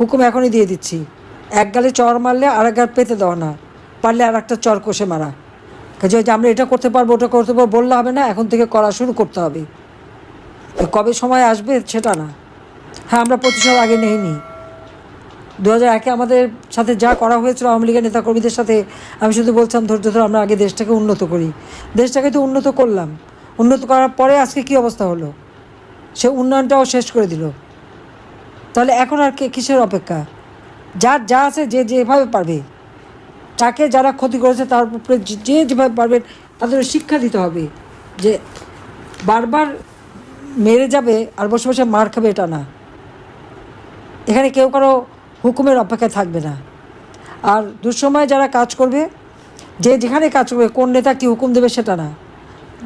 হুকুম এখনই দিয়ে দিচ্ছি। এক গালে চর মারলে আর এক গাল পেতে দেওয়া না। পারলে আর একটা চর কষে মারা। কাজে যে আমরা এটা করতে পারব, ওটা করতে পারব বললে হবে না, এখন থেকে করা শুরু করতে হবে। কবে সময় আসবে সেটা না। হ্যাঁ আমরা প্রতিশোধ আগে নেইনি। দু হাজার একে আমাদের সাথে যা করা হয়েছিল আওয়ামী লীগের নেতাকর্মীদের সাথে, আমি শুধু বলছিলাম ধৈর্য ধরে আমরা আগে দেশটাকে উন্নত করি। দেশটাকে তো উন্নত করলাম। উন্নত করার পরে আজকে কী অবস্থা হলো? সে উন্নয়নটাও শেষ করে দিল। তাহলে এখন আর কে কিসের অপেক্ষা? যার যা আছে যে যেভাবে পারবে। তাকে যারা ক্ষতি করেছে তার উপরে যে- যেভাবে পারবেন তাদের শিক্ষা দিতে হবে যে বারবার মেরে যাবে আর বসে বসে মার খাবে এটা না। এখানে কেউ কারও হুকুমের অপেক্ষায় থাকবে না। আর দুঃসময় যারা কাজ করবে, যে যেখানে কাজ করবে, কোন নেতা কী হুকুম দেবে সেটা না।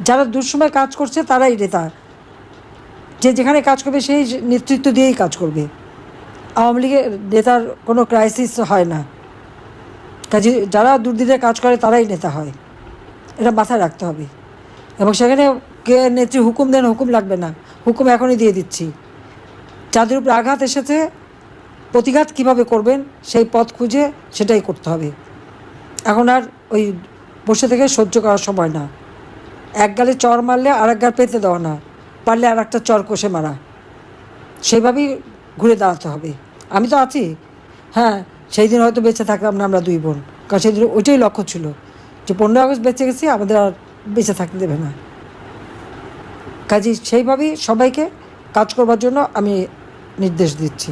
যারা দুঃসময় কাজ করছে তারাই নেতা। যে যেখানে কাজ করবে সেই নেতৃত্ব দিয়েই কাজ করবে। আওয়ামী লীগের নেতার কোনো ক্রাইসিস হয় না। কাজে যারা দুর্দিনে কাজ করে, তারাই নেতা হয়। এটা মাথায় রাখতে হবে। এবং সেখানে কে নেত্রী হুকুম দেন, হুকুম লাগবে না। হুকুম এখনই দিয়ে দিচ্ছি। যাদের উপরে আঘাত এসেছে, প্রতিঘাত কীভাবে করবেন, সেই পথ খুঁজে সেটাই করতে হবে। এখন আর ওই বসে থেকে সহ্য করার সময় না। এক গালে চর মারলে আর এক গাল পেতে দেওয়া না। পারলে আর একটা চর কষে মারা। সেভাবেই ঘুরে দাঁড়াতে হবে। আমি তো আছি। হ্যাঁ সেই দিন হয়তো বেঁচে থাকলাম না আমরা দুই বোন। কারণ সেই দিন ওইটাই লক্ষ্য ছিল যে পনেরোই আগস্ট বেঁচে গেছি, আমাদের আর বেঁচে থাকতে দেবে না। কাজে সেইভাবেই সবাইকে কাজ করবার জন্য আমি নির্দেশ দিচ্ছি।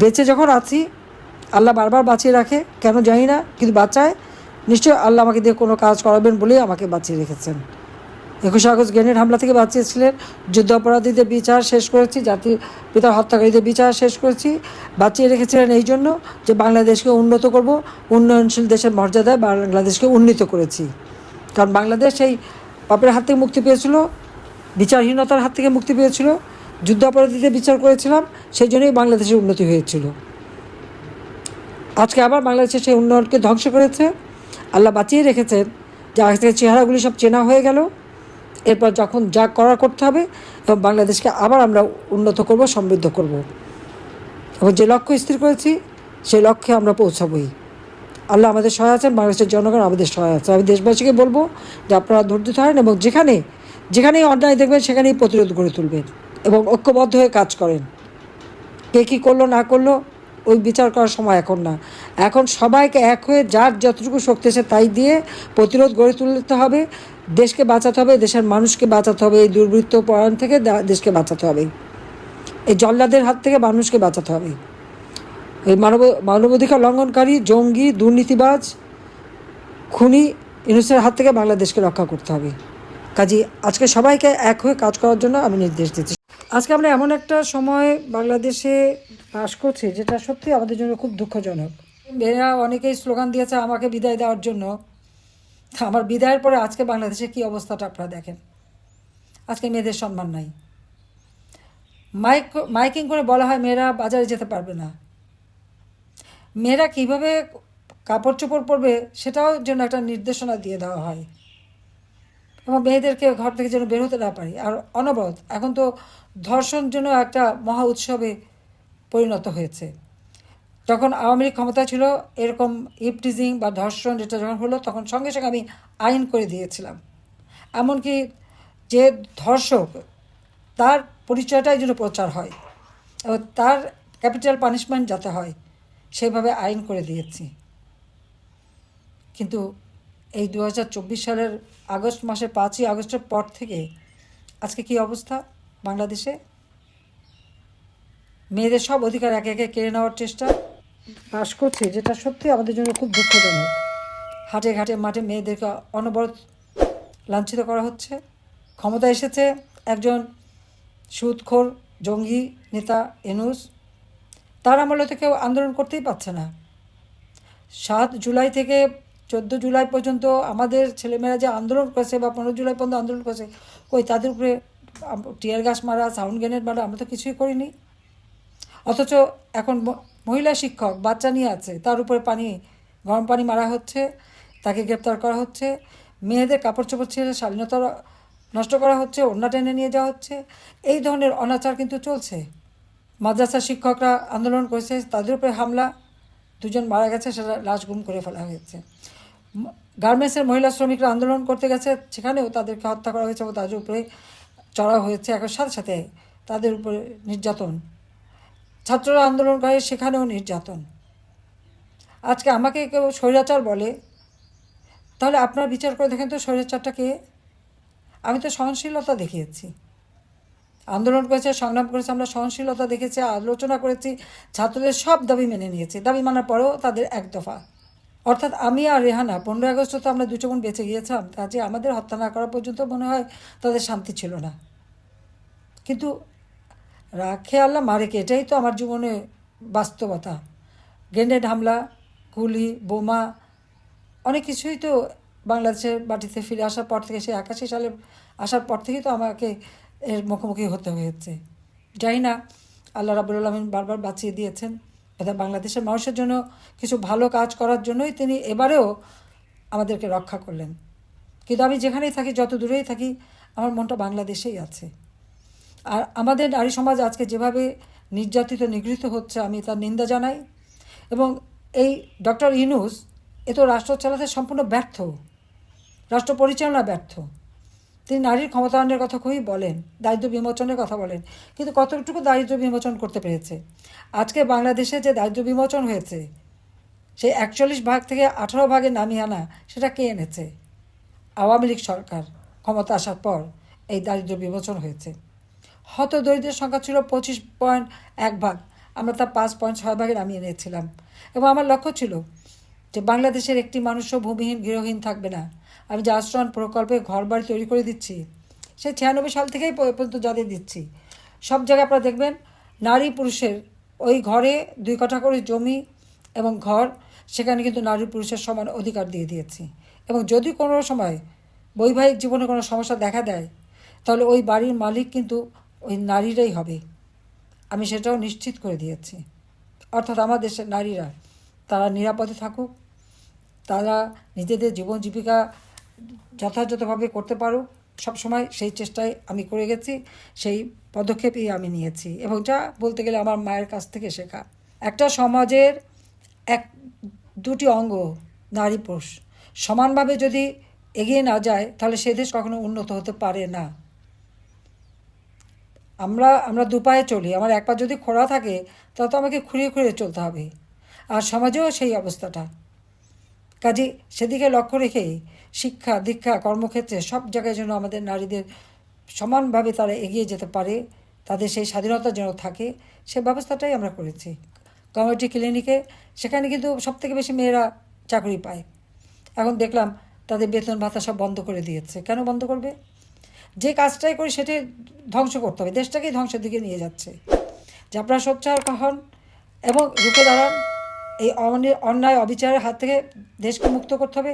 বেঁচে যখন আছি, আল্লাহ বারবার বাঁচিয়ে রাখে, কেন জানি না, কিন্তু বাঁচায়। নিশ্চয়ই আল্লাহ আমাকে দিয়ে কোনো কাজ করাবেন বলেই আমাকে বাঁচিয়ে রেখেছেন। একুশে আগস্ট গ্রেনেড হামলা থেকে বাঁচিয়েছিলেন। যুদ্ধ অপরাধীদের বিচার শেষ করেছি, জাতির পিতার হত্যাকারীদের বিচার শেষ করেছি। বাঁচিয়ে রেখেছিলেন এই জন্য যে বাংলাদেশকে উন্নত করব, উন্নয়নশীল দেশের মর্যাদায় বাংলাদেশকে উন্নীত করেছি। কারণ বাংলাদেশ সেই পাপের হাত থেকে মুক্তি পেয়েছিল, বিচারহীনতার হাত থেকে মুক্তি পেয়েছিল, যুদ্ধ অপরাধীদের বিচার করেছিলাম, সেই জন্যই বাংলাদেশের উন্নতি হয়েছিল। আজকে আবার বাংলাদেশের সেই উন্নয়নকে ধ্বংস করেছে। আল্লাহ বাঁচিয়ে রেখেছেন, যে আজ থেকে চেহারাগুলি সব চেনা হয়ে গেল। এরপর যখন যা করার করতে হবে, এবং বাংলাদেশকে আবার আমরা উন্নত করব, সমৃদ্ধ করব। এবং যে লক্ষ্য স্থির করেছি, সেই লক্ষ্যে আমরা পৌঁছাবই। আল্লাহ আমাদের সহায় আছেন, বাংলাদেশের জনগণ আমাদের সহায় আছে। আমি দেশবাসীকে বলব যে আপনারা ধৈর্য ধরেন, এবং যেখানে, যেখানেই অন্যায় দেখবেন, সেখানেই প্রতিরোধ গড়ে তুলবেন, এবং ঐক্যবদ্ধ হয়ে কাজ করেন। কে কী করল, না করল ওই বিচার করার সময় এখন না। এখন সবাইকে এক হয়ে যার যতটুকু শক্তি আছে তাই দিয়ে প্রতিরোধ গড়ে তুলতে হবে, দেশকে বাঁচাতে হবে, দেশের মানুষকে বাঁচাতে হবে, এই দুর্বৃত্ত পরায়ণ থেকে দেশকে বাঁচাতে হবে। এই জল্লাদের হাত থেকে মানুষকে বাঁচাতে হবে। এই মানব, মানবাধিকার লঙ্ঘনকারী, জঙ্গি, দুর্নীতিবাজ, খুনি, ইউনুসের হাত থেকে বাংলাদেশকে রক্ষা করতে হবে। কাজী আজকে সবাইকে এক হয়ে কাজ করার জন্য আমি নির্দেশ দিচ্ছি। আজকে আমরা এমন একটা সময় বাংলাদেশে বাস করছি, যেটা সত্যি আমাদের জন্য খুব দুঃখজনক। মেয়েরা অনেকেই স্লোগান দিয়েছে, আমাকে বিদায় দেওয়ার জন্য। আমার বিদায়ের পরে আজকে বাংলাদেশে কী অবস্থাটা আপনারা দেখেন? আজকে মেয়েদের সম্মান নাই। মাইক, মাইকিং করে বলা হয়, মেয়েরা বাজারে যেতে পারবে না। মেয়েরা কীভাবে কাপড় চোপড় পরবে, সেটাও যেন একটা নির্দেশনা দিয়ে দেওয়া হয়। এবং মেয়েদেরকে ঘর থেকে যেন বের হতে না পারি। আর অনবরত, এখন তো ধর্ষণ যেন একটা মহা উৎসবে পরিণত হয়েছে। যখন আওয়ামী লীগ ক্ষমতা ছিল, এরকম ইপটিজিং বা ধর্ষণ যেটা যখন হলো, তখন সঙ্গে সঙ্গে আমি আইন করে দিয়েছিলাম। এমনকি যে ধর্ষক, তার পরিচয়টাই যেন প্রচার হয় এবং তার ক্যাপিটাল পানিশমেন্ট যাতে হয়, সেভাবে আইন করে দিয়েছি। কিন্তু এই দু হাজার চব্বিশ সালের আগস্ট মাসের পাঁচই আগস্টের পর থেকে আজকে কি অবস্থা বাংলাদেশে? মেয়েদের সব অধিকার একে একে কেড়ে নেওয়ার চেষ্টা। বাস করছে যেটা সত্যি আমাদের জন্য খুব দুঃখজনক। হাটে ঘাটে মাঠে মেয়েদেরকে অনবরত লাঞ্ছিত করা হচ্ছে। ক্ষমতা এসেছে একজন সুদখোর জঙ্গি নেতা এনুস। তার আমলে তো কেউ আন্দোলন করতেই পারছে না। সাত জুলাই থেকে চোদ্দ জুলাই পর্যন্ত আমাদের ছেলেমেয়েরা যে আন্দোলন করেছে বা পনেরো জুলাই পর্যন্ত আন্দোলন করেছে, কই তাদের উপরে টিয়ার গাছ মারা সাউন্ড গ্রেনেড মারা, আমরা তো কিছুই করিনি। অথচ এখন মহিলা শিক্ষক, বাচ্চা নিয়ে আছে, তার উপরে পানি, গরম পানি মারা হচ্ছে, তাকে গ্রেপ্তার করা হচ্ছে, মেয়েদের কাপড় চোপড় ছেড়ে স্বাধীনতা নষ্ট করা হচ্ছে, ওড়না টেনে নিয়ে যাওয়া হচ্ছে, এই ধরনের অনাচার কিন্তু চলছে। মাদ্রাসা শিক্ষকরা আন্দোলন করেছে, তাদের উপরে হামলা, দুজন মারা গেছে, সেটা লাশ গুম করে ফেলা হয়েছে। গার্মেন্টসের মহিলা শ্রমিকরা আন্দোলন করতে গেছে, সেখানেও তাদেরকে হত্যা করা হয়েছে এবং তাদের উপরে চড়া হয়েছে। একর সাথে সাথে তাদের উপরে নির্যাতন। ছাত্ররা আন্দোলন করে সেখানেও নির্যাতন। আজকে আমাকে কেউ স্বৈরাচার বলে, তাহলে আপনার বিচার করে দেখেন তো স্বৈরাচারটা কে? আমি তো সহনশীলতা দেখিয়েছি। আন্দোলন করেছে, সংগ্রাম করেছে, আমরা সহনশীলতা দেখেছি, আলোচনা করেছি, ছাত্রদের সব দাবি মেনে নিয়েছি। দাবি মানার পরেও তাদের এক দফা অর্থাৎ আমি আর রেহানা, পনেরোই আগস্ট তো আমরা দুটো বোন বেঁচে গিয়েছিলাম কাজে আমাদের হত্যা না করা পর্যন্ত মনে হয় তাদের শান্তি ছিল না। কিন্তু রাখে আল্লাহ মারেকে এটাই তো আমার জীবনে বাস্তবতা। গ্রেনেড হামলা, গুলি, বোমা, অনেক কিছুই তো বাংলাদেশের বাটিতে ফিরে আসার পর থেকে, সেই একাশি সালে আসার পর থেকেই তো আমাকে এর মুখোমুখি হতে হয়েছে। যাই না, আল্লাহ রাবুল আলমিন বারবার বাঁচিয়ে দিয়েছেন। এটা বাংলাদেশের মানুষের জন্য কিছু ভালো কাজ করার জন্যই তিনি এবারেও আমাদেরকে রক্ষা করলেন। কিন্তু আমি যেখানেই থাকি, যত দূরেই থাকি, আমার মনটা বাংলাদেশেই আছে। আর আমাদের নারী সমাজ আজকে যেভাবে নির্যাতিত, নিগৃহীত হচ্ছে, আমি তার নিন্দা জানাই। এবং এই ডক্টর ইনুস এ তো রাষ্ট্র চালাতে সম্পূর্ণ ব্যর্থ। রাষ্ট্র পরিচালনা ব্যর্থ। তিনি নারীর ক্ষমতায়নের কথা খুবই বলেন, দারিদ্র বিমোচনের কথা বলেন, কিন্তু কতটুকু দারিদ্র বিমোচন করতে পেরেছে? আজকে বাংলাদেশে যে দারিদ্র বিমোচন হয়েছে, সেই একচল্লিশ ভাগ থেকে আঠারো ভাগে নামিয়ে আনা, সেটা কে এনেছে? আওয়ামী লীগ সরকার ক্ষমতা আসার পর এই দারিদ্র বিমোচন হয়েছে। হত দরিদ্রের সংখ্যা ছিল পঁচিশ পয়েন্ট এক ভাগ, আমরা তা পাঁচ পয়েন্ট ছয় ভাগে নামিয়ে নিয়েছিলাম। এবং আমার লক্ষ্য ছিল যে বাংলাদেশের একটি মানুষও ভূমিহীন গৃহহীন থাকবে না। আমি যে আশ্রয়ণ প্রকল্পে ঘর বাড়ি তৈরি করে দিচ্ছি, সে ছিয়ানব্বই সাল থেকেই পর্যন্ত যাদের দিচ্ছি। সব জায়গায় আপনারা দেখবেন নারী পুরুষের ওই ঘরে দুই কাঠা করে জমি এবং ঘর, সেখানে কিন্তু নারী পুরুষের সমান অধিকার দিয়ে দিয়েছি। এবং যদি কোনো সময় বৈবাহিক জীবনে কোনো সমস্যা দেখা দেয়, তাহলে ওই বাড়ির মালিক কিন্তু ওই নারীরাই হবে। আমি সেটাও নিশ্চিত করে দিয়েছি। অর্থাৎ আমার দেশের নারীরা, তারা নিরাপদে থাকুক তারা নিজেদের জীবন জীবিকা যথাযথভাবে করতে পারুক, সবসময় সেই চেষ্টায় আমি করে গেছি, সেই পদক্ষেপই আমি নিয়েছি। এবং যা বলতে গেলে আমার মায়ের কাছ থেকে শেখা। একটা সমাজের এক, দুটি অঙ্গ, নারী পুরুষ, সমানভাবে যদি এগিয়ে না যায়, তাহলে সে দেশ কখনো উন্নত হতে পারে না। আমরা আমরা দুপায়ে চলি, আমার এক পা যদি খোড়া থাকে, তাহলে তো আমাকে খুঁড়িয়ে খুঁড়িয়ে চলতে হবে। আর সমাজেও সেই অবস্থাটা। কাজে সেদিকে লক্ষ্য রেখেই শিক্ষা, দীক্ষা, কর্মক্ষেত্রে সব জায়গায় যেন আমাদের নারীদের সমানভাবে তারা এগিয়ে যেতে পারে, তাদের সেই স্বাধীনতা যেন থাকে, সে ব্যবস্থাটাই আমরা করেছি। কমিউনিটি ক্লিনিকে সেখানে কিন্তু সবথেকে বেশি মেয়েরা চাকরি পায়। এখন দেখলাম তাদের বেতন ভাতা সব বন্ধ করে দিয়েছে। কেন বন্ধ করবে? যে কাজটাই করি সেটাই ধ্বংস করতে হবে। দেশটাকেই ধ্বংসের দিকে নিয়ে যাচ্ছে। যে আপনারা সোচ্চার হন এবং রুখে দাঁড়ান এই অন্যায় অবিচারের হাত থেকে দেশকে মুক্ত করতে হবে।